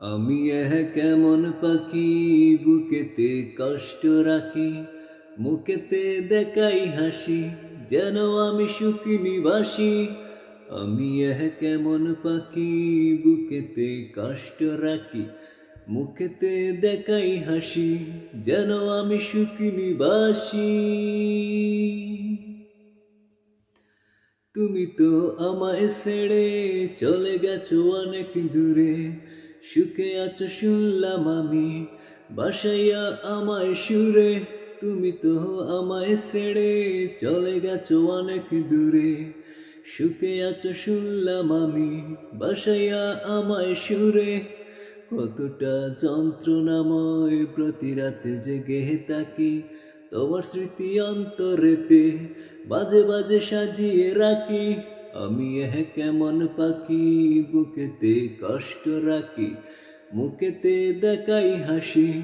আমি এহ কেমন পাখি, বুকেতে কষ্ট রাখি, মুখেতে দেখাই হাসি, যেন আমি সুখী নিবাসী। আমি এহ কেমন পাখি, বুকেতে কষ্ট রাখি, মুখেতে দেখাই হাসি, যেন আমি সুখী নিবাসী। তুমি তো আমায় ছেড়ে চলে গেছো অনেক দূরে সুখে আছো শুনলাম আমি, বাসাইয়া আমায় সুরে, তুমি তো আমায় ছেড়ে চলে গেছো অনেক দূরে। সুখে আছো শুনলাম আমি, বাসাইয়া আমায় সুরে, কতটা যন্ত্রণাময় প্রতি রাতে জেগে থাকি। তোমার স্মৃতি অন্তরেতে বাজে বাজে সাজিয়ে রাখি। আমি এহ কেমন পাখি বুকেতে কষ্ট রাখি মুখেতে দেখাই হাসি।